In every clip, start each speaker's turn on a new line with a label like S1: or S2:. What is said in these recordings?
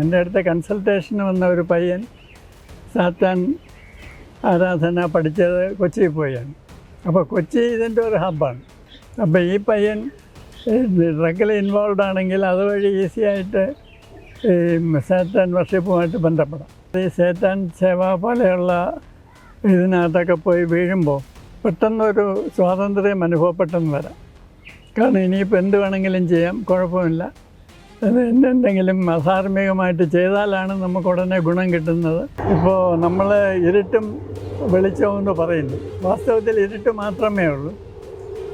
S1: എന്റെ അടുത്ത കൺസൾട്ടേഷന് വന്ന ഒരു പയ്യൻ സാത്താൻ ആരാധന പഠിച്ചത് കൊച്ചിയിൽ പോയാണ്. അപ്പോൾ കൊച്ചി ഇതിന്റെ ഒരു ഹബ്ബാണ് അപ്പോൾ ഈ പയ്യൻ ഡ്രഗിൽ ഇൻവോൾവ് ആണെങ്കിൽ അതുവഴി ഈസി ആയിട്ട് ഈ സാത്താൻ വർഷിപ്പുമായിട്ട് ബന്ധപ്പെടാം. ഈ സേത്താൻ സേവ പോലെയുള്ള ഇതിനകത്തൊക്കെ പോയി വീഴുമ്പോൾ പെട്ടെന്നൊരു സ്വാതന്ത്ര്യം അനുഭവപ്പെട്ടെന്ന് വരാം. കാരണം ഇനിയിപ്പോൾ എന്ത് വേണമെങ്കിലും ചെയ്യാം കുഴപ്പമില്ല. എന്തെങ്കിലും അധാർമികമായിട്ട് ചെയ്താലാണ് നമുക്ക് ഉടനെ ഗുണം കിട്ടുന്നത്. ഇപ്പോൾ നമ്മൾ ഇരുട്ടും വെളിച്ചവും എന്ന് പറയുന്നു. വാസ്തവത്തിൽ ഇരുട്ട് മാത്രമേ ഉള്ളൂ.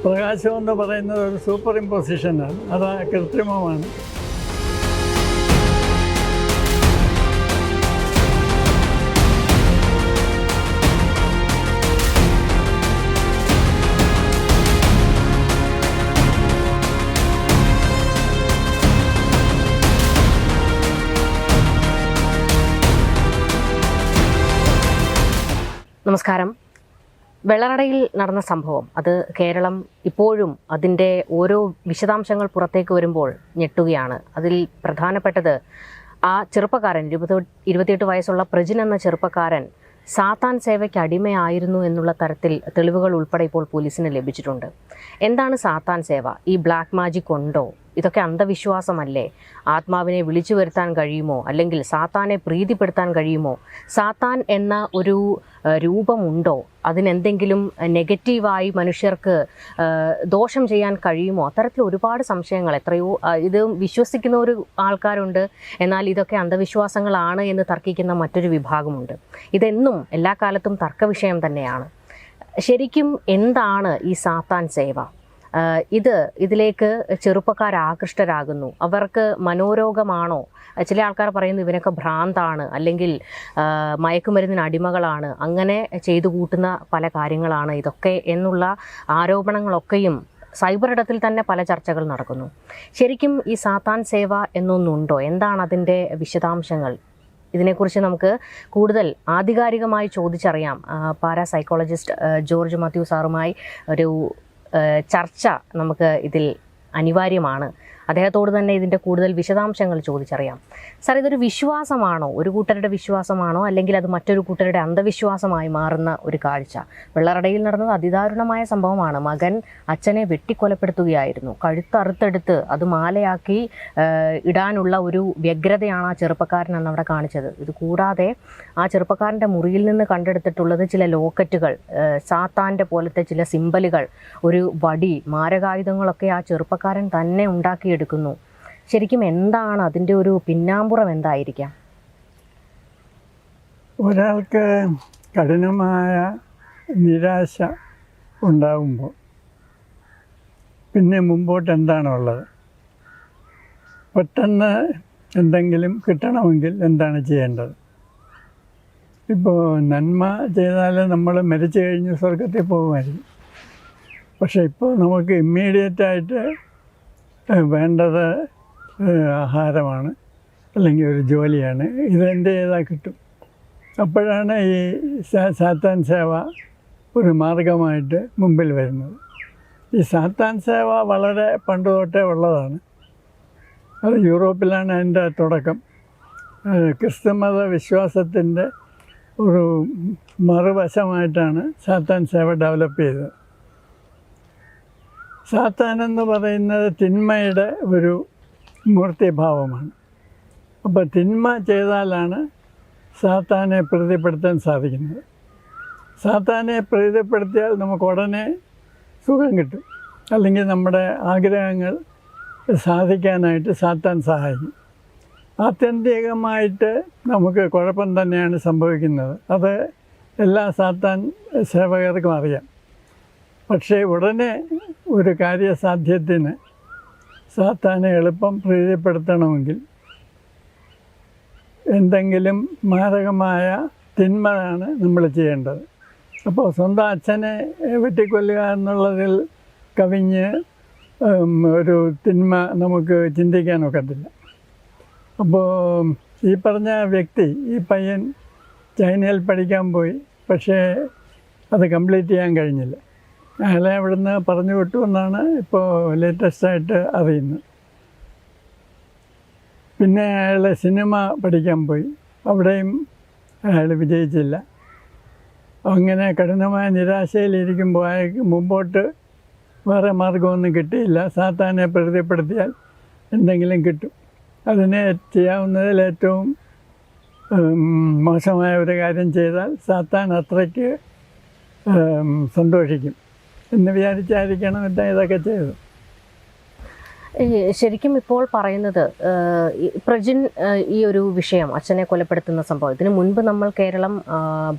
S1: പ്രകാശം എന്ന് പറയുന്നത് ഒരു സൂപ്പർ ഇമ്പോസിഷനാണ് അത് കൃത്രിമമാണ്.
S2: നമസ്കാരം. വെള്ളറടയിൽ നടന്ന സംഭവം അത് കേരളം ഇപ്പോഴും അതിന്റെ ഓരോ വിശദാംശങ്ങൾ പുറത്തേക്ക് വരുമ്പോൾ ഞെട്ടുകയാണ്. അതിൽ പ്രധാനപ്പെട്ടത് ആ ചെറുപ്പക്കാരൻ ഇരുപത് ഇരുപത്തിയെട്ട് വയസ്സുള്ള പ്രജിൻ എന്ന ചെറുപ്പക്കാരൻ സാത്താൻ സേവയ്ക്ക് അടിമയായിരുന്നു എന്നുള്ള തരത്തിൽ തെളിവുകൾ ഉൾപ്പെടെ ഇപ്പോൾ പോലീസിന് ലഭിച്ചിട്ടുണ്ട്. എന്താണ് സാത്താൻ സേവ? ഈ ബ്ലാക്ക് മാജിക് ഉണ്ടോ? ഇതൊക്കെ അന്ധവിശ്വാസമല്ലേ? ആത്മാവിനെ വിളിച്ചു വരുത്താൻ കഴിയുമോ? അല്ലെങ്കിൽ സാത്താനെ പ്രീതിപ്പെടുത്താൻ കഴിയുമോ? സാത്താൻ എന്ന ഒരു രൂപമുണ്ടോ? അതിനെന്തെങ്കിലും നെഗറ്റീവായി മനുഷ്യർക്ക് ദോഷം ചെയ്യാൻ കഴിയുമോ? അത്തരത്തിൽ ഒരുപാട് സംശയങ്ങൾ. എത്രയോ ഇത് വിശ്വസിക്കുന്ന ഒരു ആൾക്കാരുണ്ട്. എന്നാൽ ഇതൊക്കെ അന്ധവിശ്വാസങ്ങളാണ് എന്ന് തർക്കിക്കുന്ന മറ്റൊരു വിഭാഗമുണ്ട്. ഇതെന്നും എല്ലാ കാലത്തും തർക്കവിഷയം തന്നെയാണ്. ശരിക്കും എന്താണ് ഈ സാത്താൻ സേവ? ഇത് ഇതിലേക്ക് ചെറുപ്പക്കാർ ആകൃഷ്ടരാകുന്നു. അവർക്ക് മനോരോഗമാണോ? ചില ആൾക്കാർ പറയുന്നു ഇവനൊക്കെ ഭ്രാന്താണ് അല്ലെങ്കിൽ മയക്കുമരുന്നിന് അടിമകളാണ്. അങ്ങനെ ചെയ്തു കൂട്ടുന്ന പല കാര്യങ്ങളാണ് ഇതൊക്കെ എന്നുള്ള ആരോപണങ്ങളൊക്കെയും സൈബർ ഇടത്തിൽ തന്നെ പല ചർച്ചകൾ നടക്കുന്നു. ശരിക്കും ഈ സാത്താൻ സേവ എന്നൊന്നുണ്ടോ? എന്താണ് അതിന്റെ വിശദാംശങ്ങൾ? ഇതിനെക്കുറിച്ച് നമുക്ക് കൂടുതൽ ആധികാരികമായി ചോദിച്ചറിയാം പാരാ സൈക്കോളജിസ്റ്റ് ജോർജ് മാത്യു സാറുമായി ഒരു ചർച്ച നമുക്ക് ഇതിൽ അനിവാര്യമാണ്. അദ്ദേഹത്തോട് തന്നെ ഇതിന്റെ കൂടുതൽ വിശദാംശങ്ങൾ ചോദിച്ചറിയാം. സാർ ഇതൊരു വിശ്വാസമാണോ? ഒരു കൂട്ടരുടെ വിശ്വാസമാണോ? അല്ലെങ്കിൽ അത് മറ്റൊരു കൂട്ടരുടെ അന്ധവിശ്വാസമായി മാറുന്ന ഒരു കാഴ്ച? വെള്ളറടയിൽ നടന്നത് അതിദാരുണമായ സംഭവമാണ്. മകൻ അച്ഛനെ വെട്ടിക്കൊലപ്പെടുത്തുകയായിരുന്നു. കഴുത്തറുത്തെടുത്ത് അത് മാലയാക്കി ഇടാനുള്ള ഒരു വ്യഗ്രതയാണ് ആ ചെറുപ്പക്കാരൻ അന്ന് അവിടെ കാണിച്ചത്. ഇത് കൂടാതെ ആ ചെറുപ്പക്കാരന്റെ മുറിയിൽ നിന്ന് കണ്ടെടുത്തിട്ടുള്ളത് ചില ലോക്കറ്റുകൾ സാത്താന്റെ പോലത്തെ ചില സിമ്പലുകൾ ഒരു വടി മാരകായുധങ്ങളൊക്കെ ആ ചെറുപ്പക്കാരൻ തന്നെ ഉണ്ടാക്കിയെടുക്കുന്നു ശരിക്കും എന്താണ് അതിന്റെ ഒരു പിന്നാമ്പുറം എന്തായിരിക്കാം?
S1: ഒരാൾക്ക് കഠിനമായ നിരാശ ഉണ്ടാകുമ്പോൾ പിന്നെ മുമ്പോട്ട് എന്താണുള്ളത് പെട്ടെന്ന് എന്തെങ്കിലും കിട്ടണമെങ്കിൽ എന്താണ് ചെയ്യേണ്ടത്? ഇപ്പോൾ നന്മ ചെയ്താൽ നമ്മൾ മരിച്ചു കഴിഞ്ഞ് സ്വർഗത്തിൽ പോകുമായിരിക്കും. പക്ഷേ ഇപ്പോൾ നമുക്ക് ഇമ്മീഡിയറ്റായിട്ട് വേണ്ടത് ആഹാരമാണ് അല്ലെങ്കിൽ ഒരു ജോലിയാണ്. ഇതെന്റെ ഏതാ കിട്ടും. അപ്പോഴാണ് ഈ സാത്താൻ സേവ ഒരു മാർഗമായിട്ട് മുമ്പിൽ വരുന്നത്. ഈ സാത്താൻ സേവ വളരെ പണ്ട് തൊട്ടേ ഉള്ളതാണ്. അത് യൂറോപ്പിലാണ് അതിന്റെ തുടക്കം. ക്രിസ്തുമത വിശ്വാസത്തിന്റെ ഒരു മറുവശമായിട്ടാണ് സാത്താൻ സേവ ഡെവലപ്പ് ചെയ്തത്. സാത്താൻ എന്ന് പറയുന്നത് തിന്മയുടെ ഒരു മൂർത്തിഭാവമാണ്. അപ്പോൾ തിന്മ ചെയ്താലാണ് സാത്താനെ പ്രീതിപ്പെടുത്താൻ സാധിക്കുന്നത്. സാത്താനെ പ്രീതിപ്പെടുത്തിയാൽ നമുക്ക് ഉടനെ സുഖം കിട്ടും. അല്ലെങ്കിൽ നമ്മുടെ ആഗ്രഹങ്ങൾ സാധിക്കാനായിട്ട് സാത്താൻ സഹായിക്കും. ആത്യന്തികമായിട്ട് നമുക്ക് കുഴപ്പം തന്നെയാണ് സംഭവിക്കുന്നത്. അത് എല്ലാ സാത്താൻ സേവകർക്കും അറിയാം. പക്ഷേ ഉടനെ ഒരു കാര്യസാധ്യത്തിന് സാത്താനെ എളുപ്പം പ്രീതിപ്പെടുത്തണമെങ്കിൽ എന്തെങ്കിലും മാരകമായ തിന്മയാണ് നമ്മൾ ചെയ്യേണ്ടത്. അപ്പോൾ സ്വന്തം അച്ഛനെ വെട്ടിക്കൊല്ലുക എന്നുള്ളതിൽ കവിഞ്ഞ് ഒരു തിന്മ നമുക്ക് ചിന്തിക്കാൻ ഒക്കത്തില്ല. അപ്പോൾ ഈ പറഞ്ഞ വ്യക്തി ഈ പയ്യൻ ചൈനയിൽ പഠിക്കാൻ പോയി പക്ഷേ അത് കംപ്ലീറ്റ് ചെയ്യാൻ കഴിഞ്ഞില്ല. അയാളെ അവിടുന്ന് പറഞ്ഞു വിട്ടു എന്നാണ് ഇപ്പോൾ ലേറ്റസ്റ്റായിട്ട് അറിയുന്നത്. പിന്നെ അയാൾ സിനിമ പഠിക്കാൻ പോയി. അവിടെയും അയാൾ വിജയിച്ചില്ല. അങ്ങനെ കഠിനമായ നിരാശയിലിരിക്കുമ്പോൾ അയാൾക്ക് മുമ്പോട്ട് വേറെ മാർഗമൊന്നും കിട്ടിയില്ല. സാത്താനെ പ്രതിപ്പെടുത്തിയാൽ എന്തെങ്കിലും കിട്ടും. അതിനെ ചെയ്യാവുന്നതിൽ ഏറ്റവും മോശമായ ഒരു കാര്യം ചെയ്താൽ സാത്താൻ അത്രയ്ക്ക് സന്തോഷിക്കും. എന്ന് വിചാരിച്ചായിരിക്കണം ഇദ്ദേഹം ഇതൊക്കെ ചെയ്തത്.
S2: ശരിക്കും ഇപ്പോൾ പറയുന്നത് പ്രജിൻ ഈ ഒരു വിഷയം അച്ഛനെ കൊലപ്പെടുത്തുന്ന സംഭവം. ഇതിനു മുൻപ് നമ്മൾ കേരളം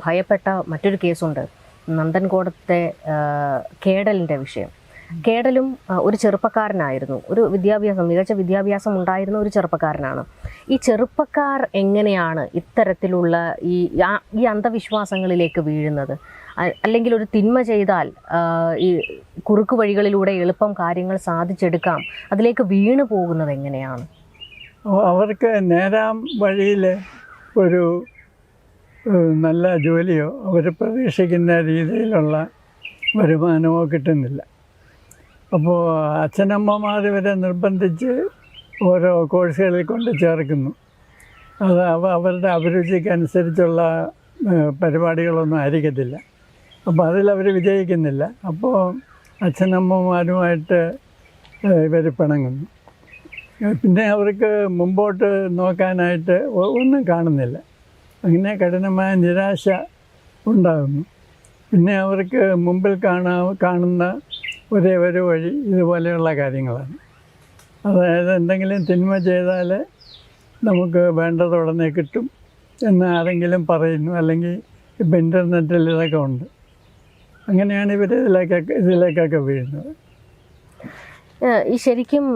S2: ഭയപ്പെട്ട മറ്റൊരു കേസുണ്ട്. നന്ദൻകോടത്തെ കേടലിന്റെ വിഷയം. കേടലും ഒരു ചെറുപ്പക്കാരനായിരുന്നു. ഒരു വിദ്യാഭ്യാസം മികച്ച വിദ്യാഭ്യാസം ഉണ്ടായിരുന്ന ഒരു ചെറുപ്പക്കാരനാണ്. ഈ ചെറുപ്പക്കാർ എങ്ങനെയാണ് ഇത്തരത്തിലുള്ള ഈ ഈ അന്ധവിശ്വാസങ്ങളിലേക്ക് വീഴുന്നത്? അല്ലെങ്കിൽ ഒരു തിന്മ ചെയ്താൽ ഈ കുറുക്കു വഴികളിലൂടെ എളുപ്പം കാര്യങ്ങൾ സാധിച്ചെടുക്കാം. അതിലേക്ക് വീണു പോകുന്നത് എങ്ങനെയാണ്?
S1: അവർക്ക് നേരാം വഴിയിൽ ഒരു നല്ല ജോലിയോ അവർ പ്രതീക്ഷിക്കുന്ന രീതിയിലുള്ള വരുമാനമോ കിട്ടുന്നില്ല. അപ്പോൾ അച്ഛനമ്മമാർ ഇവരെ നിർബന്ധിച്ച് ഓരോ കോഴ്സുകളിൽ കൊണ്ട് ചേർക്കുന്നു. അത് അവ അവരുടെ അഭിരുചിക്കനുസരിച്ചുള്ള പരിപാടികളൊന്നും ആയിരിക്കത്തില്ല. അപ്പോൾ അതിലവർ വിജയിക്കുന്നില്ല. അപ്പോൾ അച്ഛനമ്മമാരുമായിട്ട് ഇവർ പിണങ്ങുന്നു. പിന്നെ അവർക്ക് മുമ്പോട്ട് നോക്കാനായിട്ട് ഒന്നും കാണുന്നില്ല. അങ്ങനെ കഠിനമായ നിരാശ ഉണ്ടാകുന്നു. പിന്നെ അവർക്ക് മുമ്പിൽ കാണാ കാണുന്ന ഒരേ ഒരു വഴി ഇതുപോലെയുള്ള കാര്യങ്ങളാണ്. അതായത് എന്തെങ്കിലും തിന്മ ചെയ്താൽ നമുക്ക് വേണ്ടത് ഉടനെ കിട്ടും എന്ന് ആരെങ്കിലും പറയുന്നു. അല്ലെങ്കിൽ ഇപ്പം ഇന്റർനെറ്റിൽ ഇതൊക്കെ ഉണ്ട്. അങ്ങനെയാണ് ഇവർ ഇതിലേക്കൊക്കെ ഇതിലേക്കൊക്കെ വീഴുന്നത്.
S2: ഈ ശരിക്കും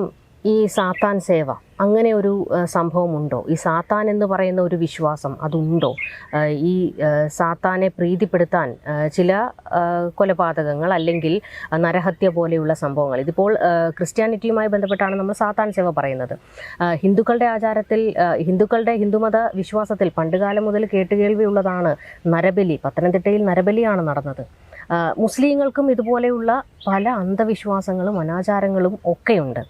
S2: ഈ സാത്താൻ സേവ അങ്ങനെ ഒരു സംഭവമുണ്ടോ? ഈ സാത്താൻ എന്ന് പറയുന്ന ഒരു വിശ്വാസം അതുണ്ടോ? ഈ സാത്താനെ പ്രീതിപ്പെടുത്താൻ ചില കൊലപാതകങ്ങൾ അല്ലെങ്കിൽ നരഹത്യ പോലെയുള്ള സംഭവങ്ങൾ. ഇതിപ്പോൾ ക്രിസ്ത്യാനിറ്റിയുമായി ബന്ധപ്പെട്ടാണ് നമ്മൾ സാത്താൻ സേവ പറയുന്നത്. ഹിന്ദുക്കളുടെ ആചാരത്തിൽ ഹിന്ദുക്കളുടെ ഹിന്ദുമത വിശ്വാസത്തിൽ പണ്ടുകാലം മുതൽ കേട്ടുകേൾവിയുള്ളതാണ് നരബലി. പത്തനംതിട്ടയിൽ നരബലിയാണ് നടന്നത്. മുസ്ലിങ്ങൾക്കും ഇതുപോലെയുള്ള പല അന്ധവിശ്വാസങ്ങളും അനാചാരങ്ങളും ഒക്കെയുണ്ട്.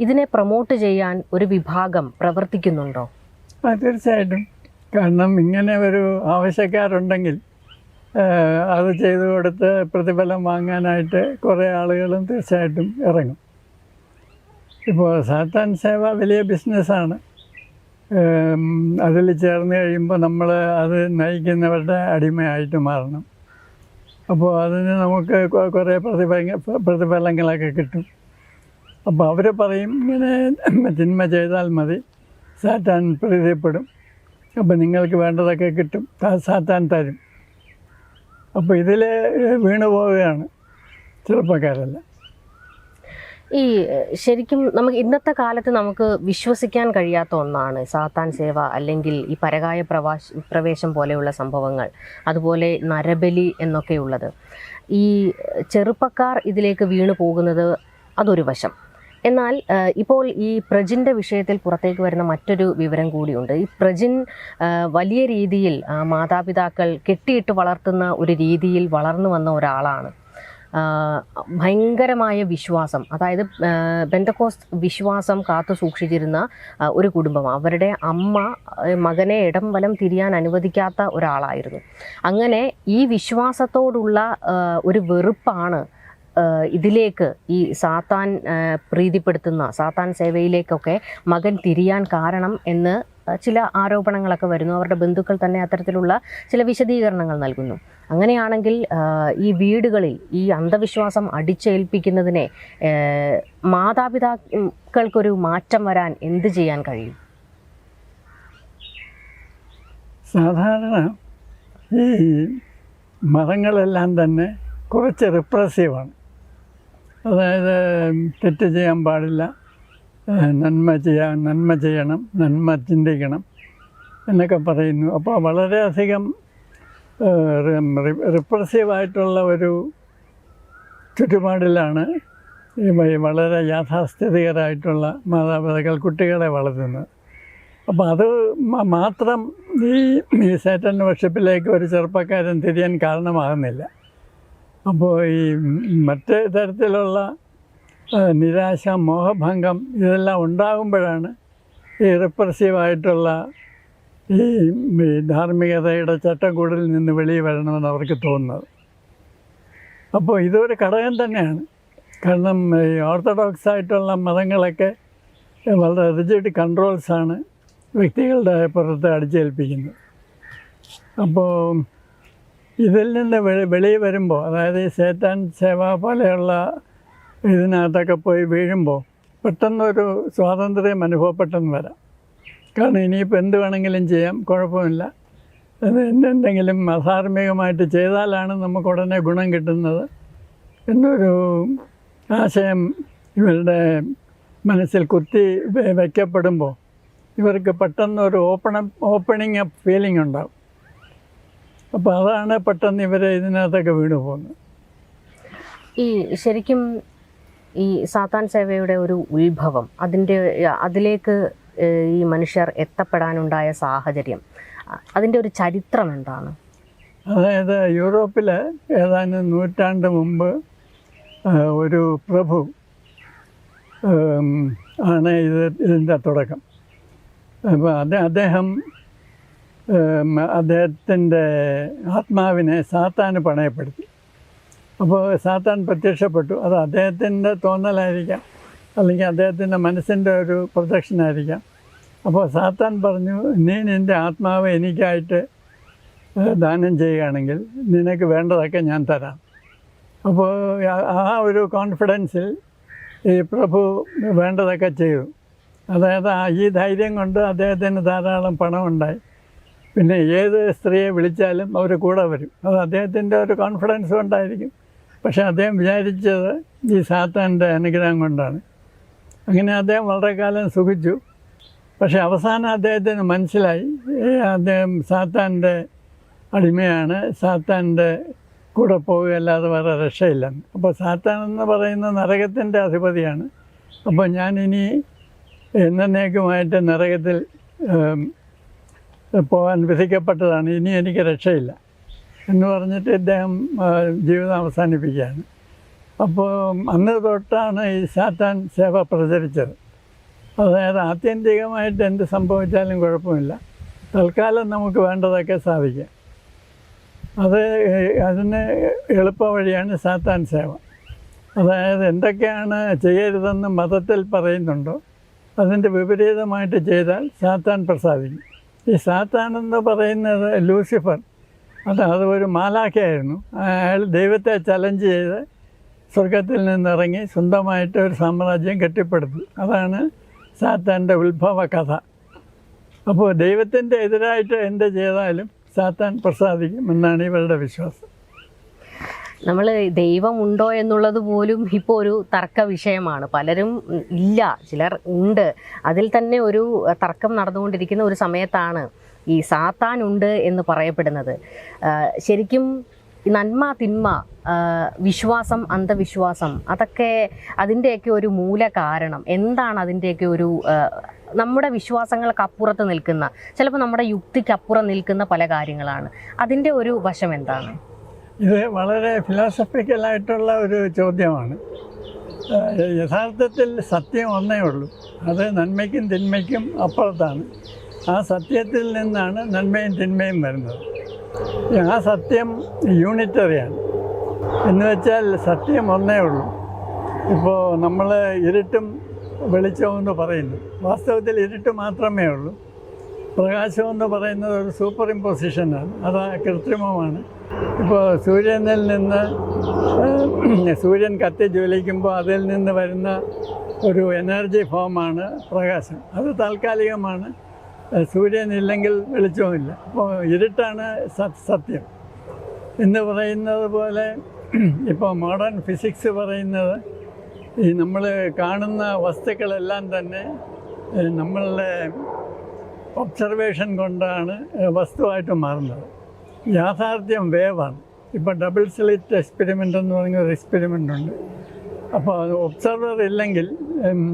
S2: ഇതിനെ പ്രൊമോട്ട് ചെയ്യാൻ ഒരു വിഭാഗം പ്രവർത്തിക്കുന്നുണ്ടോ?
S1: തീർച്ചയായിട്ടും. കാരണം ഇങ്ങനെ ഒരു ആവശ്യക്കാരുണ്ടെങ്കിൽ അത് ചെയ്തു കൊടുത്ത് പ്രതിഫലം വാങ്ങാനായിട്ട് കുറേ ആളുകളും തീർച്ചയായിട്ടും ഇറങ്ങും. ഇപ്പോൾ സാത്താൻ സേവ വലിയ ബിസിനസ്സാണ്. അതിൽ ചേർന്ന് കഴിയുമ്പോൾ നമ്മൾ അത് നയിക്കുന്നവരുടെ അടിമയായിട്ട് മാറണം. അപ്പോൾ അതിന് നമുക്ക് കുറേ പ്രതിഫല പ്രതിഫലങ്ങളൊക്കെ കിട്ടും. അപ്പോൾ അവർ പറയും ഇങ്ങനെ തിന്മ ചെയ്താൽ മതി സാറ്റാൻ പ്രീതിപ്പെടും. അപ്പോൾ നിങ്ങൾക്ക് വേണ്ടതൊക്കെ കിട്ടും സാറ്റാൻ തരും. അപ്പോൾ ഇതിൽ വീണു പോവുകയാണ് ചെറുപ്പക്കാരെല്ലാം.
S2: ഈ ശരിക്കും നമുക്ക് ഇന്നത്തെ കാലത്ത് നമുക്ക് വിശ്വസിക്കാൻ കഴിയാത്ത ഒന്നാണ് സാത്താൻ സേവ അല്ലെങ്കിൽ ഈ പരകായ പ്രവാശ പ്രവേശം പോലെയുള്ള സംഭവങ്ങൾ. അതുപോലെ നരബലി എന്നൊക്കെയുള്ളത്. ഈ ചെറുപ്പക്കാർ ഇതിലേക്ക് വീണു പോകുന്നത് അതൊരു വശം. എന്നാൽ ഇപ്പോൾ ഈ പ്രജിന്റെ വിഷയത്തിൽ പുറത്തേക്ക് വരുന്ന മറ്റൊരു വിവരം കൂടിയുണ്ട്. ഈ പ്രജിൻ വലിയ രീതിയിൽ മാതാപിതാക്കൾ കെട്ടിയിട്ട് വളർത്തുന്ന ഒരു രീതിയിൽ വളർന്നു വന്ന ഒരാളാണ്. ഭയങ്കരമായ വിശ്വാസം. അതായത് ബെന്തക്കോസ് വിശ്വാസം കാത്തു സൂക്ഷിച്ചിരുന്ന ഒരു കുടുംബം. അവരുടെ അമ്മ മകനെ ഇടം വലം തിരിയാൻ അനുവദിക്കാത്ത ഒരാളായിരുന്നു. അങ്ങനെ ഈ വിശ്വാസത്തോടുള്ള ഒരു വെറുപ്പാണ് ഇതിലേക്ക് ഈ സാത്താൻ പ്രീതിപ്പെടുത്തുന്ന സാത്താൻ സേവയിലേക്കൊക്കെ മകൻ തിരിയാൻ കാരണം എന്ന് ചില ആരോപണങ്ങളൊക്കെ വരുന്നു. അവരുടെ ബന്ധുക്കൾ തന്നെ അത്തരത്തിലുള്ള ചില വിശദീകരണങ്ങൾ നൽകുന്നു. അങ്ങനെയാണെങ്കിൽ ഈ വീടുകളിൽ ഈ അന്ധവിശ്വാസം അടിച്ചേൽപ്പിക്കുന്നതിനെ മാതാപിതാക്കൾക്കൊരു മാറ്റം വരാൻ എന്ത് ചെയ്യാൻ കഴിയും?
S1: സാധാരണ ഈ മതങ്ങളെല്ലാം തന്നെ കുറച്ച് റിപ്രസീവാണ് അതായത് തെറ്റ് ചെയ്യാൻ പാടില്ല. നന്മ ചെയ്യാൻ നന്മ ചെയ്യണം നന്മ ചിന്തിക്കണം എന്നൊക്കെ പറയുന്നു. അപ്പോൾ വളരെയധികം റിപ്രസീവായിട്ടുള്ള ഒരു ചുറ്റുപാടിലാണ് ഈ വളരെ യാഥാസ്ഥിതികരായിട്ടുള്ള മാതാപിതാക്കൾ കുട്ടികളെ വളർത്തുന്നത്. അപ്പോൾ അത് മാത്രം ഈ ഈ സേറ്റൻ വർഷിപ്പിലേക്ക് ഒരു ചെറുപ്പക്കാരൻ തിരിയാൻ കാരണമാകുന്നില്ല. അപ്പോൾ ഈ മറ്റ് തരത്തിലുള്ള നിരാശ മോഹഭംഗം ഇതെല്ലാം ഉണ്ടാകുമ്പോഴാണ് ഈ റിപ്രസീവായിട്ടുള്ള ഈ ധാർമ്മികതയുടെ ചട്ടക്കൂടിൽ നിന്ന് വെളിയിൽ വരണമെന്ന് അവർക്ക് തോന്നുന്നത്. അപ്പോൾ ഇതൊരു ഘടകം തന്നെയാണ്. കാരണം ഈ ഓർത്തഡോക്സ് ആയിട്ടുള്ള മതങ്ങളൊക്കെ വളരെ റിജിഡ് കൺട്രോൾസാണ് വ്യക്തികളുടെ പുറത്ത് അടിച്ചേൽപ്പിക്കുന്നത്. അപ്പോൾ ഇതിൽ നിന്ന് വെളി വെളിയിൽ വരുമ്പോൾ അതായത് സേത്താൻ സേവ പോലെയുള്ള ഇതിനകത്തൊക്കെ പോയി വീഴുമ്പോൾ പെട്ടെന്നൊരു സ്വാതന്ത്ര്യം അനുഭവപ്പെട്ടെന്ന് വരാം. കാരണം ഇനിയിപ്പോൾ എന്ത് വേണമെങ്കിലും ചെയ്യാം കുഴപ്പമില്ല. എന്തെങ്കിലും അധാർമികമായിട്ട് ചെയ്താലാണ് നമുക്ക് ഉടനെ ഗുണം കിട്ടുന്നത് എന്നൊരു ആശയം ഇവരുടെ മനസ്സിൽ കുത്തി വയ്ക്കപ്പെടുമ്പോൾ ഇവർക്ക് പെട്ടെന്നൊരു ഓപ്പണ ഓപ്പണിങ് അപ്പ് ഫീലിംഗ് ഉണ്ടാവും. അപ്പോൾ അതാണ് പെട്ടെന്ന് ഇവരെ ഇതിനകത്തൊക്കെ വീണ് പോകുന്നത്
S2: ഈ ശരിക്കും ഈ സാത്താൻ സേവയുടെ ഒരു ഉത്ഭവം അതിന്റെ അതിലേക്ക് ഈ മനുഷ്യർ എത്തപ്പെടാനുണ്ടായ സാഹചര്യം അതിന്റെ ഒരു ചരിത്രം എന്താണ്?
S1: അതായത് യൂറോപ്പിൽ ഏതാനും നൂറ്റാണ്ട് മുമ്പ് ഒരു പ്രഭു ആണ് ഇത് ഇതിന്റെ തുടക്കം. അപ്പോൾ അത് അദ്ദേഹം അദ്ദേഹത്തിന്റെ ആത്മാവിനെ സാത്താന് പണയപ്പെടുത്തി. അപ്പോൾ സാത്താൻ പ്രത്യക്ഷപ്പെട്ടു. അത് അദ്ദേഹത്തിന്റെ തോന്നലായിരിക്കാം. അല്ലെങ്കിൽ അദ്ദേഹത്തിന്റെ മനസ്സിന്റെ ഒരു പ്രൊജക്ഷനായിരിക്കാം. അപ്പോൾ സാത്താൻ പറഞ്ഞു നീ നിന്റെ ആത്മാവ് എനിക്കായിട്ട് ദാനം ചെയ്യുകയാണെങ്കിൽ നിനക്ക് വേണ്ടതൊക്കെ ഞാൻ തരാം. അപ്പോൾ ആ- ഒരു കോൺഫിഡൻസിൽ ഈ പ്രഭു വേണ്ടതൊക്കെ ചെയ്തു. അതായത് ഈ ധൈര്യം കൊണ്ട് അദ്ദേഹത്തിന് ധാരാളം പണമുണ്ടായി പിന്നെ ഏത് സ്ത്രീയെ വിളിച്ചാലും അവർ കൂടെ വരും. അത് അദ്ദേഹത്തിന്റെ ഒരു കോൺഫിഡൻസ് കൊണ്ടായിരിക്കും. പക്ഷേ അദ്ദേഹം വിചാരിച്ചത് ഈ സാത്താന്റെ അനുഗ്രഹം കൊണ്ടാണ്. അങ്ങനെ അദ്ദേഹം വളരെ കാലം സുഖിച്ചു. പക്ഷേ അവസാനം അദ്ദേഹത്തിന് മനസ്സിലായി അദ്ദേഹം സാത്താന്റെ അടിമയാണ് സാത്താന്റെ കൂടെ പോവുകയല്ലാതെ വേറെ രക്ഷയില്ലെന്ന്. അപ്പോൾ സാത്താൻ എന്ന് പറയുന്ന നരകത്തിന്റെ അധിപതിയാണ്. അപ്പോൾ ഞാനിനി എന്നേക്കുമായിട്ട് നരകത്തിൽ പോകാൻ വിധിക്കപ്പെട്ടതാണ്. ഇനി എനിക്ക് രക്ഷയില്ല. എന്ന് പറഞ്ഞിട്ട് ഇദ്ദേഹം ജീവിതം അവസാനിപ്പിക്കുകയാണ്. അപ്പോൾ അന്ന് തൊട്ടാണ് ഈ സാത്താൻ സേവ പ്രചരിച്ചത്. അതായത് ആത്യന്തികമായിട്ട് എന്ത് സംഭവിച്ചാലും കുഴപ്പമില്ല. തൽക്കാലം നമുക്ക് വേണ്ടതൊക്കെ സാധിക്കാം. അത് അതിന് എളുപ്പ വഴിയാണ് സാത്താൻ സേവ. അതായത് എന്തൊക്കെയാണ് ചെയ്യരുതെന്ന് മതത്തിൽ പറയുന്നുണ്ടോ അതിന്റെ വിപരീതമായിട്ട് ചെയ്താൽ സാത്താൻ പ്രസാദിക്കും. ഈ സാത്താൻ എന്ന് പറയുന്നത് ലൂസിഫർ അത് അത് ഒരു മാലാഖയായിരുന്നു. അയാൾ ദൈവത്തെ ചലഞ്ച് ചെയ്ത് സ്വർഗത്തിൽ നിന്നിറങ്ങി സ്വന്തമായിട്ട് ഒരു സാമ്രാജ്യം കെട്ടിപ്പടുത്തു. അതാണ് സാത്താന്റെ ഉത്ഭവ കഥ. അപ്പോൾ ദൈവത്തിന്റെ എതിരായിട്ട് എന്ത് ചെയ്താലും സാത്താൻ പ്രസാദിക്കും എന്നാണ് ഇവരുടെ വിശ്വാസം.
S2: നമ്മൾ ദൈവമുണ്ടോ എന്നുള്ളത് പോലും ഇപ്പോൾ ഒരു തർക്ക വിഷയമാണ്. പലരും ഇല്ല ചിലർ ഉണ്ട്. അതിൽ തന്നെ ഒരു തർക്കം നടന്നുകൊണ്ടിരിക്കുന്ന ഒരു സമയത്താണ് ഈ സാത്താൻ ഉണ്ട് എന്ന് പറയപ്പെടുന്നത്. ശരിക്കും നന്മ തിന്മ വിശ്വാസം അന്ധവിശ്വാസം അതൊക്കെ അതിന്റെയൊക്കെ ഒരു മൂല കാരണം എന്താണ് അതിന്റെയൊക്കെ ഒരു നമ്മുടെ വിശ്വാസങ്ങൾക്ക് അപ്പുറത്ത് നിൽക്കുന്ന ചിലപ്പോൾ നമ്മുടെ യുക്തിക്കപ്പുറം നിൽക്കുന്ന പല കാര്യങ്ങളാണ്. അതിന്റെ ഒരു വശം എന്താണ്?
S1: ഇത് വളരെ ഫിലോസഫിക്കലായിട്ടുള്ള ഒരു ചോദ്യമാണ്. യഥാർത്ഥത്തിൽ സത്യം ഒന്നേ ഉള്ളൂ. അത് നന്മയ്ക്കും തിന്മയ്ക്കും അപ്പുറത്താണ്. ആ സത്യത്തിൽ നിന്നാണ് നന്മയും തിന്മയും വരുന്നത്. ആ സത്യം യൂണിറ്ററിയാണ് എന്ന് വെച്ചാൽ സത്യം ഒന്നേ ഉള്ളൂ. ഇപ്പോൾ നമ്മൾ ഇരുട്ടും വെളിച്ചവും എന്ന് പറയുന്നു. വാസ്തവത്തിൽ ഇരുട്ട് മാത്രമേ ഉള്ളൂ. പ്രകാശമെന്ന് പറയുന്നത് ഒരു സൂപ്പർ ഇമ്പോസിഷനാണ് അത് കൃത്രിമമാണ് ഇപ്പോൾ സൂര്യനിൽ നിന്ന് സൂര്യൻ കത്തി ജ്വലിക്കുമ്പോൾ അതിൽ നിന്ന് വരുന്ന ഒരു എനർജി ഫോമാണ് പ്രകാശം. അത് താൽക്കാലികമാണ്. ഇല്ലെങ്കിൽ വെളിച്ചവുമില്ല. അപ്പോൾ ഇരുട്ടാണ് സത്യം. എന്ന് പറയുന്നത് പോലെ ഇപ്പോൾ മോഡേൺ ഫിസിക്സ് പറയുന്നത് ഈ നമ്മൾ കാണുന്ന വസ്തുക്കളെല്ലാം തന്നെ നമ്മളുടെ ഒബ്സർവേഷൻ കൊണ്ടാണ് വസ്തുവായിട്ട് മാറുന്നത്. യാഥാർത്ഥ്യം വേവാണ്. ഇപ്പോൾ ഡബിൾ സ്ലിറ്റ് എക്സ്പെരിമെന്റ് എന്ന് പറഞ്ഞ ഒരു എക്സ്പെരിമെന്റ് ഉണ്ട്. അപ്പോൾ ഒബ്സർവർ ഇല്ലെങ്കിൽ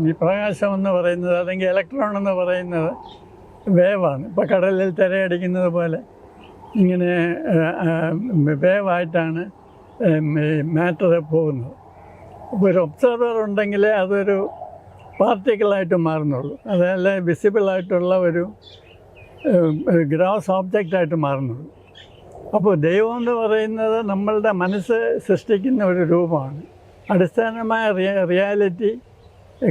S1: ഈ പ്രകാശം എന്ന് പറയുന്നത് അല്ലെങ്കിൽ ഇലക്ട്രോൺ എന്ന് പറയുന്നത് വേവാണ്. ഇപ്പോൾ കടലിൽ തിരയടിക്കുന്നത് പോലെ ഇങ്ങനെ വേവായിട്ടാണ് മാറ്റർ പോകുന്നത്. ഒരു ഒബ്സർവർ ഉണ്ടെങ്കിൽ അതൊരു പാർട്ടിക്കിളായിട്ട് മാറുന്നുള്ളൂ. അതല്ല വിസിബിളായിട്ടുള്ള ഒരു ഗ്രാസ് ഓബ്ജക്റ്റായിട്ട് മാറുന്നുള്ളൂ. അപ്പോൾ ദൈവം എന്ന് പറയുന്നത് നമ്മളുടെ മനസ്സ് സൃഷ്ടിക്കുന്ന ഒരു രൂപമാണ്. അടിസ്ഥാനമായ റിയ റിയാലിറ്റി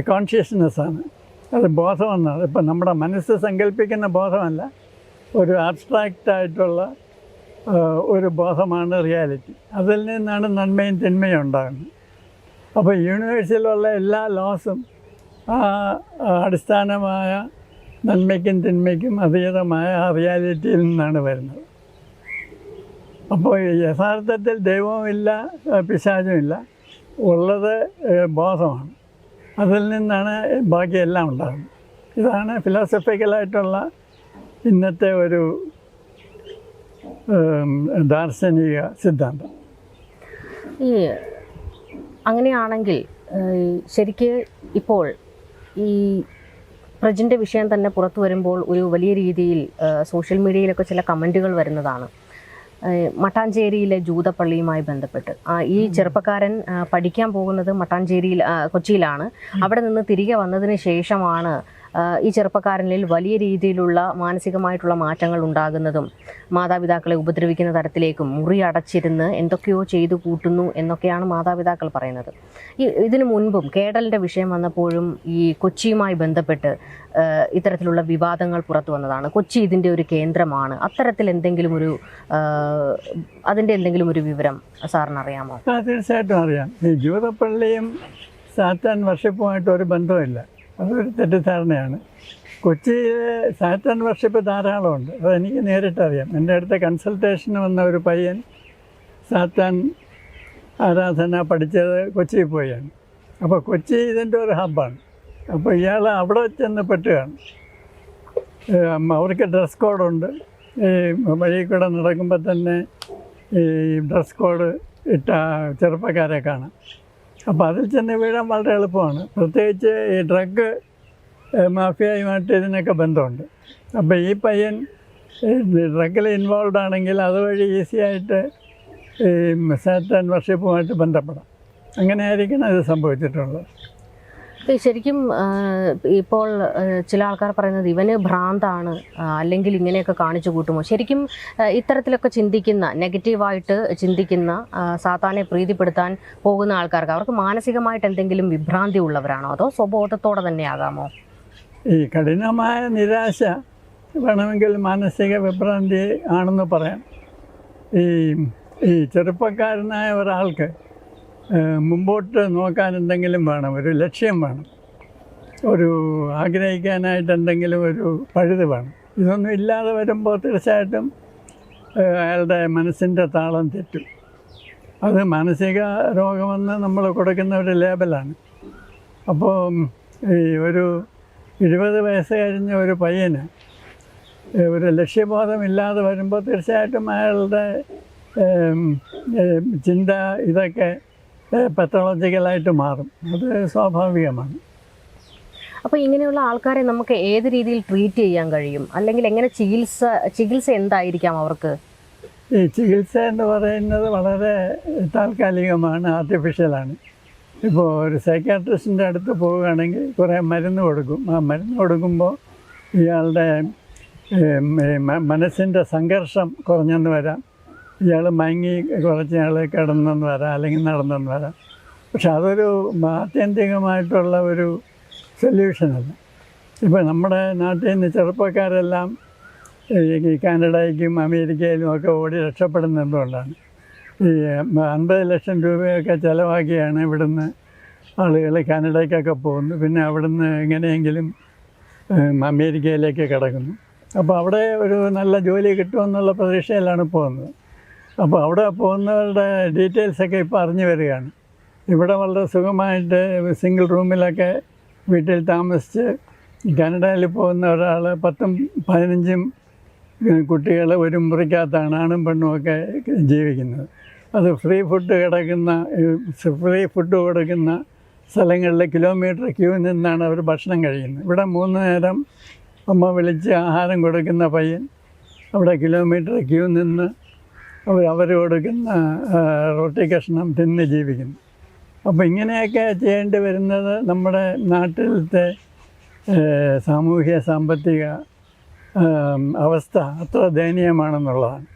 S1: കോൺഷ്യസ്നെസ്സാണ്. അത് ബോധമെന്ന് ഇപ്പം നമ്മുടെ മനസ്സ് സങ്കല്പിക്കുന്ന ബോധമല്ല. ഒരു ആബ്സ്ട്രാക്റ്റ് ആയിട്ടുള്ള ഒരു ബോധമാണ് റിയാലിറ്റി അതിൽ നിന്നാണ് നന്മയും തിന്മയും ഉണ്ടാകുന്നത്. അപ്പോൾ യൂണിവേഴ്സിലുള്ള എല്ലാ ലോസും ആ അടിസ്ഥാനമായ നന്മയ്ക്കും തിന്മയ്ക്കും അതീതമായ ആ റിയാലിറ്റിയിൽ നിന്നാണ് വരുന്നത്. അപ്പോൾ യഥാർത്ഥത്തിൽ ദൈവവുമില്ല ഇല്ല പിശാചുമില്ല. ഉള്ളത് ബോധമാണ്. അതിൽ നിന്നാണ് ബാക്കിയെല്ലാം ഉണ്ടാകുന്നത്. ഇതാണ് ഫിലോസഫിക്കലായിട്ടുള്ള ഇന്നത്തെ ഒരു ദാർശനിക സിദ്ധാന്തം.
S2: ഈ അങ്ങനെയാണെങ്കിൽ ശരിക്ക് ഇപ്പോൾ ഈ പ്രജിന്റെ വിഷയം തന്നെ പുറത്തു വരുമ്പോൾ ഒരു വലിയ രീതിയിൽ സോഷ്യൽ മീഡിയയിലൊക്കെ ചില കമന്റുകൾ വരുന്നതാണ്. മട്ടാഞ്ചേരിയിലെ ജൂതപ്പള്ളിയുമായി ബന്ധപ്പെട്ട്. ഈ ചെറുപ്പക്കാരൻ പഠിക്കാൻ പോകുന്നത് മട്ടാഞ്ചേരിയിൽ കൊച്ചിയിലാണ്. അവിടെ നിന്ന് തിരികെ വന്നതിന് ശേഷമാണ് ഈ ചെറുപ്പക്കാരനിൽ വലിയ രീതിയിലുള്ള മാനസികമായിട്ടുള്ള മാറ്റങ്ങൾ ഉണ്ടാകുന്നതും മാതാപിതാക്കളെ ഉപദ്രവിക്കുന്ന തരത്തിലേക്കും മുറി അടച്ചിരുന്ന് എന്തൊക്കെയോ ചെയ്തു കൂട്ടുന്നു എന്നൊക്കെയാണ് മാതാപിതാക്കൾ പറയുന്നത്. ഈ ഇതിനു മുൻപും കേടലിന്റെ വിഷയം വന്നപ്പോഴും ഈ കൊച്ചിയുമായി ബന്ധപ്പെട്ട് ഇത്തരത്തിലുള്ള വിവാദങ്ങൾ പുറത്തു വന്നതാണ്. കൊച്ചി ഇതിന്റെ ഒരു കേന്ദ്രമാണ്. അത്തരത്തിൽ എന്തെങ്കിലും ഒരു അതിന്റെ എന്തെങ്കിലും ഒരു വിവരം സാറിന് അറിയാമോ?
S1: തീർച്ചയായിട്ടും അറിയാം. ഈ ജീവിതപ്പള്ളിയും സാത്താൻ വർഷിപ്പുമായിട്ട് ഒരു ബന്ധമില്ല. അതൊരു തെറ്റിദ്ധാരണയാണ്. കൊച്ചി സാറ്റൻ വർഷിപ്പ് ധാരാളമുണ്ട്. അതെനിക്ക് നേരിട്ടറിയാം. എന്റെ അടുത്ത കൺസൾട്ടേഷന് വന്ന ഒരു പയ്യൻ സാറ്റാൻ ആരാധന പഠിച്ചത് കൊച്ചിയിൽ പോയാണ്. അപ്പോൾ കൊച്ചി ഇതിന്റെ ഒരു ഹബ്ബാണ്. അപ്പോൾ ഇയാൾ അവിടെ ചെന്ന് പെട്ടുകയാണ്. അവർക്ക് ഡ്രസ് കോഡുണ്ട്. ഈ വഴി കൂടെ നടക്കുമ്പോൾ തന്നെ ഈ ഡ്രസ് കോഡ് ഇട്ട ചെറുപ്പക്കാരെ കാണാം. അപ്പോൾ അതിൽ ചെന്ന് വീഴാൻ വളരെ എളുപ്പമാണ്. പ്രത്യേകിച്ച് ഈ ഡ്രഗ് മാഫിയയുമായിട്ട് ഇതിനൊക്കെ ബന്ധമുണ്ട്. അപ്പോൾ ഈ പയ്യൻ ഡ്രഗിൽ ഇൻവോൾവ് ആണെങ്കിൽ അതുവഴി ഈസി ആയിട്ട് ഈ സാറ്റൻ വർഷിപ്പുമായിട്ട് ബന്ധപ്പെടാം. അങ്ങനെയായിരിക്കണം ഇത് സംഭവിച്ചിട്ടുള്ളത്.
S2: ശരിക്കും ഇപ്പോൾ ചില ആൾക്കാർ പറയുന്നത് ഇവന് ഭ്രാന്താണ് അല്ലെങ്കിൽ ഇങ്ങനെയൊക്കെ കാണിച്ചു കൂട്ടുമോ? ശരിക്കും ഇത്തരത്തിലൊക്കെ ചിന്തിക്കുന്ന നെഗറ്റീവായിട്ട് ചിന്തിക്കുന്ന സാത്താനെ പ്രീതിപ്പെടുത്താൻ പോകുന്ന ആൾക്കാർക്ക് അവർക്ക് മാനസികമായിട്ട് എന്തെങ്കിലും വിഭ്രാന്തി ഉള്ളവരാണോ? അതോ സ്വബോധത്തോടെ തന്നെ ആകാമോ
S1: ഈ കഠിനമായ നിരാശ വേണമെങ്കിൽ മാനസിക വിഭ്രാന്തി ആണെന്ന് പറയാം. ഈ ഈ ചെറുപ്പക്കാരനായ ഒരാൾക്ക് മുമ്പോട്ട് നോക്കാൻ എന്തെങ്കിലും വേണം ഒരു ലക്ഷ്യം വേണം ഒരു ആഗ്രഹിക്കാനായിട്ട് എന്തെങ്കിലും ഒരു പഴുത് വേണം. ഇതൊന്നും ഇല്ലാതെ വരുമ്പോൾ തീർച്ചയായിട്ടും അയാളുടെ മനസ്സിന്റെ താളം തെറ്റും. അത് മാനസിക രോഗമെന്ന് നമ്മൾ കൊടുക്കുന്ന ഒരു ലേബലാണ്. അപ്പോൾ ഈ ഒരു ഇരുപത് വയസ്സ് കഴിഞ്ഞ ഒരു പയ്യന് ഒരു ലക്ഷ്യബോധമില്ലാതെ വരുമ്പോൾ തീർച്ചയായിട്ടും അയാളുടെ ചിന്ത ഇതൊക്കെ പത്തോളജിക്കലായിട്ട് മാറും. അത് സ്വാഭാവികമാണ്.
S2: അപ്പോൾ ഇങ്ങനെയുള്ള ആൾക്കാരെ നമുക്ക് ഏത് രീതിയിൽ ട്രീറ്റ് ചെയ്യാൻ കഴിയും? അല്ലെങ്കിൽ എങ്ങനെ ചികിത്സ ചികിത്സ എന്തായിരിക്കാം അവർക്ക്?
S1: ഈ ചികിത്സ എന്ന് പറയുന്നത് വളരെ താൽക്കാലികമാണ് ആർട്ടിഫിഷ്യലാണ് ഇപ്പോൾ ഒരു സൈക്കാട്രിസ്റ്റിന്റെ അടുത്ത് പോവുകയാണെങ്കിൽ കുറേ മരുന്ന് കൊടുക്കും. ആ മരുന്ന് കൊടുക്കുമ്പോൾ ഇയാളുടെ മനസ്സിന്റെ സംഘർഷം കുറഞ്ഞെന്ന് വരാം. ഇയാൾ മയങ്ങി കുറച്ച് ഇയാൾ കിടന്നെന്ന് വരാം അല്ലെങ്കിൽ നടന്നെന്ന് വരാം. പക്ഷെ അതൊരു ആത്യന്തികമായിട്ടുള്ള ഒരു സൊല്യൂഷനല്ല ഇപ്പോൾ നമ്മുടെ നാട്ടിൽ നിന്ന് ചെറുപ്പക്കാരെല്ലാം ഈ കാനഡയ്ക്കും അമേരിക്കയിലും ഒക്കെ ഓടി രക്ഷപ്പെടുന്നതുകൊണ്ടാണ്. ഈ അൻപത് ലക്ഷം രൂപയൊക്കെ ചിലവാക്കിയാണ് ഇവിടുന്ന് ആളുകൾ കാനഡയ്ക്കൊക്കെ പോകുന്നു പിന്നെ അവിടുന്ന് എങ്ങനെയെങ്കിലും അമേരിക്കയിലേക്ക് കിടക്കുന്നു. അപ്പോൾ അവിടെ ഒരു നല്ല ജോലി കിട്ടുമെന്നുള്ള പ്രതീക്ഷയിലാണ് പോകുന്നത്. അപ്പോൾ അവിടെ പോകുന്നവരുടെ ഡീറ്റെയിൽസൊക്കെ ഇപ്പോൾ അറിഞ്ഞു വരികയാണ്. ഇവിടെ വളരെ സുഖമായിട്ട് സിംഗിൾ റൂമിലൊക്കെ വീട്ടിൽ താമസിച്ച് കാനഡയിൽ പോകുന്ന ഒരാൾ പത്തും പതിനഞ്ചും കുട്ടികൾ ഒരു മുറിക്കകത്താണ് ആണും പെണ്ണും ഒക്കെ ജീവിക്കുന്നത്. അത് ഫ്രീ ഫുഡ് കിടക്കുന്ന ഫ്രീ ഫുഡ് കൊടുക്കുന്ന സ്ഥലങ്ങളിൽ കിലോമീറ്റർ ക്യൂ നിന്നാണ് അവർ ഭക്ഷണം കഴിക്കുന്നത്. ഇവിടെ മൂന്ന് നേരം അമ്മ വിളിച്ച് ആഹാരം കൊടുക്കുന്ന പയ്യൻ അവിടെ കിലോമീറ്റർ ക്യൂ നിന്ന് അവർ കൊടുക്കുന്ന ആ, റൊട്ടി കഷ്ണം തിന്ന് ജീവിക്കുന്നു. അപ്പോൾ ഇങ്ങനെയൊക്കെ ചെയ്യേണ്ടി വരുന്നത് നമ്മുടെ നാട്ടിലത്തെ സാമൂഹ്യ സാമ്പത്തിക അവസ്ഥ അത്ര ദയനീയമാണെന്നുള്ളതാണ്.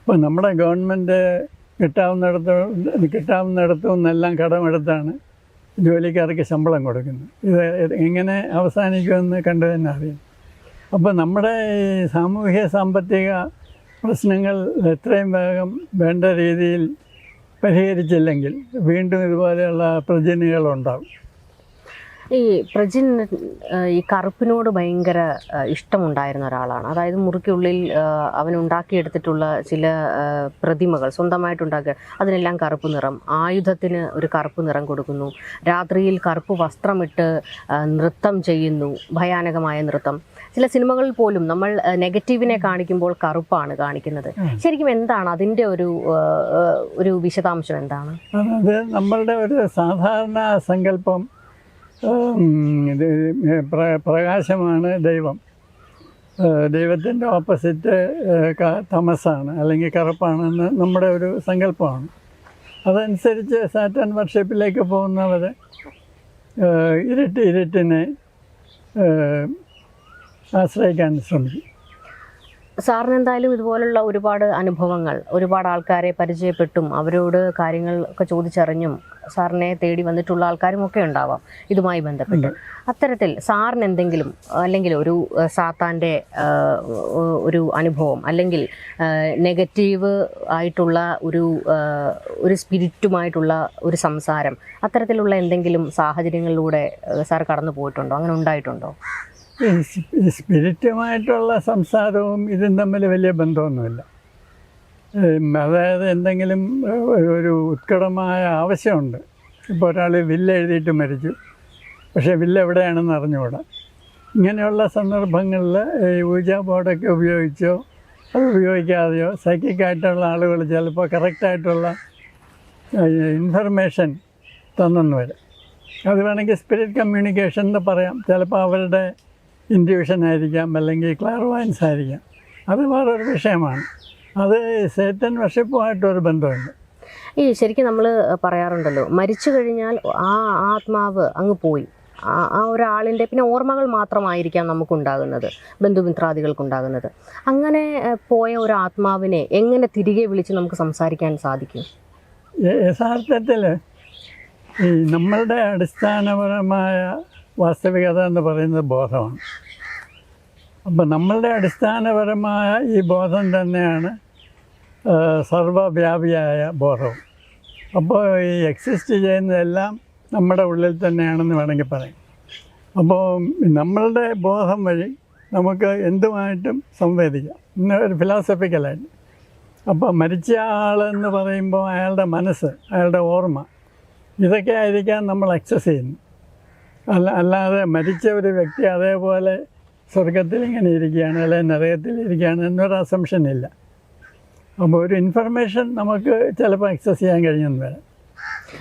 S1: അപ്പോൾ നമ്മുടെ ഗവൺമെന്റ് കിട്ടാവുന്നിടത്ത് കിട്ടാവുന്നിടത്തു എല്ലാം കടമെടുത്താണ് ജോലിക്കാർക്ക് ശമ്പളം കൊടുക്കുന്നത്. ഇത് എങ്ങനെ അവസാനിക്കുമെന്ന് കണ്ടു തന്നെ അറിയാം. അപ്പോൾ നമ്മുടെ സാമൂഹ്യ സാമ്പത്തിക പ്രശ്നങ്ങൾ എത്രയും വേഗം വേണ്ട രീതിയിൽ പരിഹരിച്ചില്ലെങ്കിൽ വീണ്ടും ഇതുപോലെയുള്ള പ്രജനുകളുണ്ടാവും
S2: ഈ പ്രജിൻ ഈ കറുപ്പിനോട് ഭയങ്കര ഇഷ്ടമുണ്ടായിരുന്ന ഒരാളാണ്. അതായത് മുറിക്കുള്ളിൽ അവൻ ഉണ്ടാക്കിയെടുത്തിട്ടുള്ള ചില പ്രതിമകൾ സ്വന്തമായിട്ടുണ്ടാക്കുക അതിനെല്ലാം കറുപ്പ് നിറം ആയുധത്തിന് ഒരു കറുപ്പ് നിറം കൊടുക്കുന്നു രാത്രിയിൽ കറുപ്പ് വസ്ത്രമിട്ട് നൃത്തം ചെയ്യുന്നു ഭയാനകമായ നൃത്തം. ചില സിനിമകളിൽ പോലും നമ്മൾ നെഗറ്റീവിനെ കാണിക്കുമ്പോൾ കറുപ്പാണ് കാണിക്കുന്നത്. ശരിക്കും എന്താണ് അതിന്റെ ഒരു ഒരു വിശദാംശം എന്താണ്?
S1: അത് നമ്മളുടെ ഒരു സാധാരണ സങ്കല്പം പ്രകാശമാണ് ദൈവം. ദൈവത്തിന്റെ ഓപ്പോസിറ്റ് തമസാണ് അല്ലെങ്കിൽ കറുപ്പാണെന്ന് നമ്മുടെ ഒരു സങ്കല്പമാണ്. അതനുസരിച്ച് സാറ്റൻ വർഷിപ്പിലേക്ക് പോകുന്നവർ ഇരുട്ട് ഇരുട്ടിനെ ആശ്രയിക്കാൻ ശ്രമിക്കും.
S2: സാറിന് എന്തായാലും ഇതുപോലുള്ള ഒരുപാട് അനുഭവങ്ങൾ ഒരുപാട് ആൾക്കാരെ പരിചയപ്പെട്ടും അവരോട് കാര്യങ്ങൾ ഒക്കെ ചോദിച്ചറിഞ്ഞും സാറിനെ തേടി വന്നിട്ടുള്ള ആൾക്കാരും ഒക്കെ ഉണ്ടാവാം ഇതുമായി ബന്ധപ്പെട്ട്. അത്തരത്തിൽ സാറിന് എന്തെങ്കിലും അല്ലെങ്കിൽ ഒരു സാത്താന്റെ ഒരു അനുഭവം അല്ലെങ്കിൽ നെഗറ്റീവ് ആയിട്ടുള്ള ഒരു ഒരു സ്പിരിറ്റുമായിട്ടുള്ള ഒരു സംസാരം അത്തരത്തിലുള്ള എന്തെങ്കിലും സാഹചര്യങ്ങളിലൂടെ സാർ കടന്നു പോയിട്ടുണ്ടോ അങ്ങനെ ഉണ്ടായിട്ടുണ്ടോ?
S1: സ്പിരിറ്റുമായിട്ടുള്ള സംസാരവും ഇതും തമ്മിൽ വലിയ ബന്ധമൊന്നുമില്ല. അതായത് എന്തെങ്കിലും ഒരു ഉത്കടമായ ആവശ്യമുണ്ട്. ഇപ്പോൾ ഒരാൾ വില്ല് എഴുതിയിട്ട് മരിച്ചു. പക്ഷേ വില്ല് എവിടെയാണെന്ന് അറിഞ്ഞുകൂടാ. ഇങ്ങനെയുള്ള സന്ദർഭങ്ങളിൽ ഈ ഊജ ബോർഡൊക്കെ ഉപയോഗിച്ചോ അത് ഉപയോഗിക്കാതെയോ സൈക്കിക്കായിട്ടുള്ള ആളുകൾ ചിലപ്പോൾ കറക്റ്റായിട്ടുള്ള ഇൻഫർമേഷൻ തന്നെന്ന് വരും. അത് വേണമെങ്കിൽ സ്പിരിറ്റ് കമ്മ്യൂണിക്കേഷൻ എന്ന് പറയാം. ചിലപ്പോൾ അവരുടെ ഇൻഡ്യൂഷൻ ആയിരിക്കാം അല്ലെങ്കിൽ ക്ലാർവയൻസ് ആയിരിക്കാം അത് വേറൊരു വിഷയമാണ്. അത് സേറ്റൻ വർഷിപ്പുമായിട്ടൊരു ബന്ധമുണ്ട്.
S2: ഈ ശരിക്കും നമ്മൾ പറയാറുണ്ടല്ലോ മരിച്ചു കഴിഞ്ഞാൽ ആ ആത്മാവ് അങ്ങ് പോയി. ആ ഒരാളിന്റെ പിന്നെ ഓർമ്മകൾ മാത്രമായിരിക്കാം നമുക്കുണ്ടാകുന്നത് ബന്ധുമിത്രാദികൾക്കുണ്ടാകുന്നത്. അങ്ങനെ പോയ ഒരു ആത്മാവിനെ എങ്ങനെ തിരികെ വിളിച്ച് നമുക്ക് സംസാരിക്കാൻ സാധിക്കും?
S1: യഥാർത്ഥത്തിൽ ഈ നമ്മളുടെ അടിസ്ഥാനപരമായ വാസ്തവികത എന്ന് പറയുന്നത് ബോധമാണ്. അപ്പം നമ്മളുടെ അടിസ്ഥാനപരമായ ഈ ബോധം തന്നെയാണ് സർവവ്യാപിയായ ബോധവും. അപ്പോൾ ഈ എക്സിസ്റ്റ് ചെയ്യുന്നതെല്ലാം നമ്മുടെ ഉള്ളിൽ തന്നെയാണെന്ന് വേണമെങ്കിൽ പറയാം. അപ്പോൾ നമ്മളുടെ ബോധം വഴി നമുക്ക് എന്തുമായിട്ടും സംവേദിക്കാം. ഇന്ന് ഒരു ഫിലോസഫിക്കലായിട്ട് അപ്പോൾ മരിച്ച ആളെന്ന് പറയുമ്പോൾ അയാളുടെ മനസ്സ് അയാളുടെ ഓർമ്മ ഇതൊക്കെ ആയിരിക്കാം നമ്മൾ അക്സസ് ചെയ്യുന്നത്. അല്ല അല്ലാതെ മരിച്ച ഒരു വ്യക്തി അതേപോലെ സ്വർഗത്തിൽ ഇങ്ങനെ ഇരിക്കുകയാണ് അല്ലെങ്കിൽ നരകത്തിൽ ഇരിക്കുകയാണ് എന്നൊരു അസംഷൻ ഇല്ല. അപ്പോൾ ഒരു ഇൻഫർമേഷൻ നമുക്ക് ചിലപ്പോൾ അക്സസ് ചെയ്യാൻ കഴിഞ്ഞെന്ന് വരാം.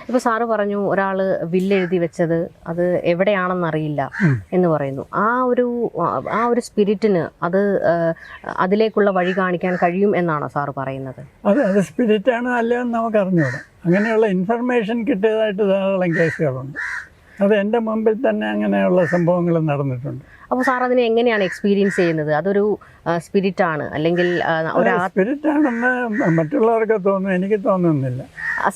S2: ഇപ്പോൾ സാറ് പറഞ്ഞു ഒരാൾ വില്ലെഴുതി വെച്ചത് അത് എവിടെയാണെന്നറിയില്ല എന്ന് പറയുന്നു. ആ ഒരു ആ ഒരു സ്പിരിറ്റിന് അത് അതിലേക്കുള്ള വഴി കാണിക്കാൻ കഴിയും എന്നാണോ സാറ് പറയുന്നത്?
S1: അത് അത് സ്പിരിറ്റാണോ അല്ലയോ എന്ന് നമുക്ക് അറിഞ്ഞുകൂടാം. അങ്ങനെയുള്ള ഇൻഫർമേഷൻ കിട്ടിയതായിട്ട് ധാരാളം കേസുകളുണ്ട് അത് എന്റെ മുമ്പിൽ തന്നെ അങ്ങനെയുള്ള സംഭവങ്ങൾ നടന്നിട്ടുണ്ട്.
S2: അപ്പോൾ സാർ അതിനെ എങ്ങനെയാണ് എക്സ്പീരിയൻസ് ചെയ്യുന്നത്? അതൊരു സ്പിരിറ്റ് ആണ്. അല്ലെങ്കിൽ ഒരു
S1: സ്പിരിറ്റ് ആണെന്ന് മറ്റുള്ളവർക്ക് തോന്നുന്നു എനിക്ക് തോന്നുന്നില്ല.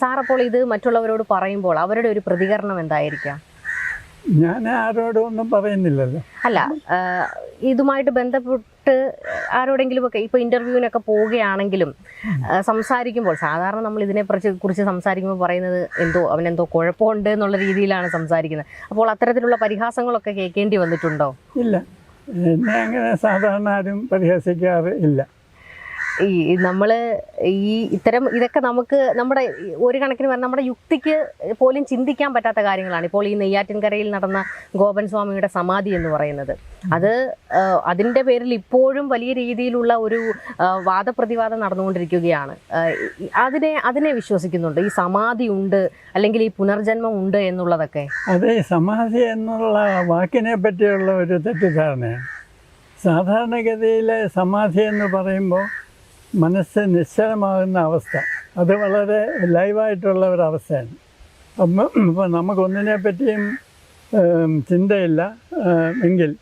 S2: സാർ അപ്പോൾ ഇത് മറ്റുള്ളവരോട് പറയുമ്പോൾ അവരുടെ ഒരു പ്രതികരണം എന്തായിരിക്കാം?
S1: ഞാൻ ആരോടും ഒന്നും പറയുന്നില്ലല്ലോ.
S2: അല്ല ഇതുമായിട്ട് ബന്ധപ്പെട്ട് ആരോടെങ്കിലും ഒക്കെ ഇപ്പോൾ ഇന്റർവ്യൂവിനൊക്കെ പോവുകയാണെങ്കിലും സംസാരിക്കുമ്പോൾ സാധാരണ നമ്മൾ ഇതിനെ കുറിച്ച് സംസാരിക്കുമ്പോൾ പറയുന്നത് എന്തോ അവനെന്തോ കുഴപ്പമുണ്ട് എന്നുള്ള രീതിയിലാണ് സംസാരിക്കുന്നത്. അപ്പോൾ അത്തരത്തിലുള്ള പരിഹാസങ്ങളൊക്കെ കേൾക്കേണ്ടി വന്നിട്ടുണ്ടോ?
S1: ഇല്ല. എന്നെ അങ്ങനെ സാധാരണ ആരും പരിഹസിക്കാറ് ഇല്ല.
S2: ഈ നമ്മൾ ഈ ഇത്തരം ഇതൊക്കെ നമുക്ക് നമ്മുടെ ഒരു കണക്കിന് പറഞ്ഞാൽ നമ്മുടെ യുക്തിക്ക് പോലും ചിന്തിക്കാൻ പറ്റാത്ത കാര്യങ്ങളാണ്. ഇപ്പോൾ ഈ നെയ്യാറ്റിൻകരയിൽ നടന്ന ഗോപൻ സ്വാമിയുടെ സമാധി എന്ന് പറയുന്നത്. അത് അതിന്റെ പേരിൽ ഇപ്പോഴും വലിയ രീതിയിലുള്ള ഒരു വാദപ്രതിവാദം നടന്നുകൊണ്ടിരിക്കുകയാണ്. അതിനെ അതിനെ വിശ്വസിക്കുന്നുണ്ട്. ഈ സമാധി ഉണ്ട് അല്ലെങ്കിൽ ഈ പുനർജന്മം ഉണ്ട് എന്നുള്ളതൊക്കെ.
S1: അതെ സമാധി എന്നുള്ള വാക്കിനെ പറ്റിയുള്ള ഒരു തെറ്റിദ്ധാരണയാണ്. സാധാരണഗതിയിൽ സമാധി എന്ന് പറയുമ്പോൾ മനസ്സ് നിശ്ചലമാകുന്ന അവസ്ഥ. അത് വളരെ ലൈവായിട്ടുള്ള ഒരു അവസ്ഥയാണ് അപ്പം ഇപ്പം നമുക്കൊന്നിനെ പറ്റിയും ചിന്തയില്ല. എങ്കിൽ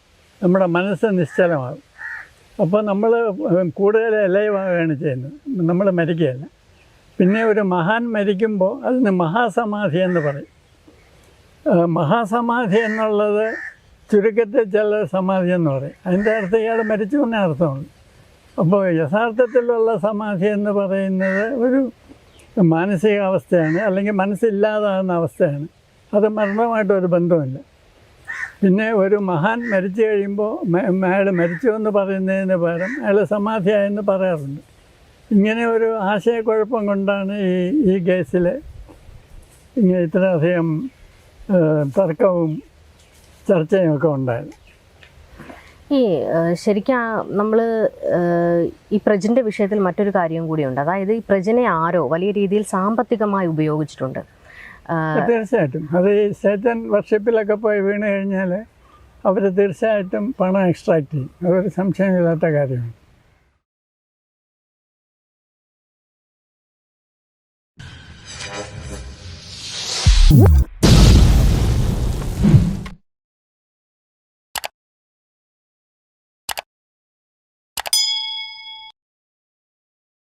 S1: നമ്മുടെ മനസ്സ് നിശ്ചലമാകും. അപ്പോൾ നമ്മൾ കൂടുതൽ ലൈവാകുകയാണ് ചെയ്യുന്നത്. നമ്മൾ മരിക്കുകയല്ല. പിന്നെ ഒരു മഹാൻ മരിക്കുമ്പോൾ അതിന് മഹാസമാധി എന്ന് പറയും. മഹാസമാധി എന്നുള്ളത് ചുരുക്കത്തിൽ ചില സമാധി എന്ന് പറയും. അതിന്റെ അർത്ഥം ഇയാൾ മരിച്ചു എന്നേ അർത്ഥമുള്ളൂ. അപ്പോൾ യഥാർത്ഥത്തിലുള്ള സമാധി എന്ന് പറയുന്നത് ഒരു മാനസികാവസ്ഥയാണ് അല്ലെങ്കിൽ മനസ്സില്ലാതാകുന്ന അവസ്ഥയാണ്. അത് മരണമായിട്ട് ഒരു ബന്ധമില്ല പിന്നെ ഒരു മഹാൻ മരിച്ചു കഴിയുമ്പോൾ അയാൾ മരിച്ചു എന്ന് പറയുന്നതിന് പകരം അയാൾ സമാധിയായെന്ന് പറയാറുണ്ട്. ഇങ്ങനെ ഒരു ആശയക്കുഴപ്പം കൊണ്ടാണ് ഈ ഈ കേസിൽ ഇങ്ങനെ ഇത്രയധികം തർക്കവും ചർച്ചയും ഒക്കെ ഉണ്ടായത്.
S2: ഈ ശരിക്കും നമ്മൾ ഈ പ്രജിന്റെ വിഷയത്തിൽ മറ്റൊരു കാര്യം കൂടിയുണ്ട് അതായത് ഈ പ്രജിനെ ആരോ വലിയ രീതിയിൽ സാമ്പത്തികമായി ഉപയോഗിച്ചിട്ടുണ്ട്.
S1: തീർച്ചയായിട്ടും. അത് ഈ സേറ്റൻ വർഷിപ്പിലൊക്കെ പോയി വീണ് കഴിഞ്ഞാൽ അവർ തീർച്ചയായിട്ടും പണം എക്സ്ട്രാക്ട് ചെയ്യും. അതൊരു സംശയമില്ലാത്ത കാര്യമാണ്.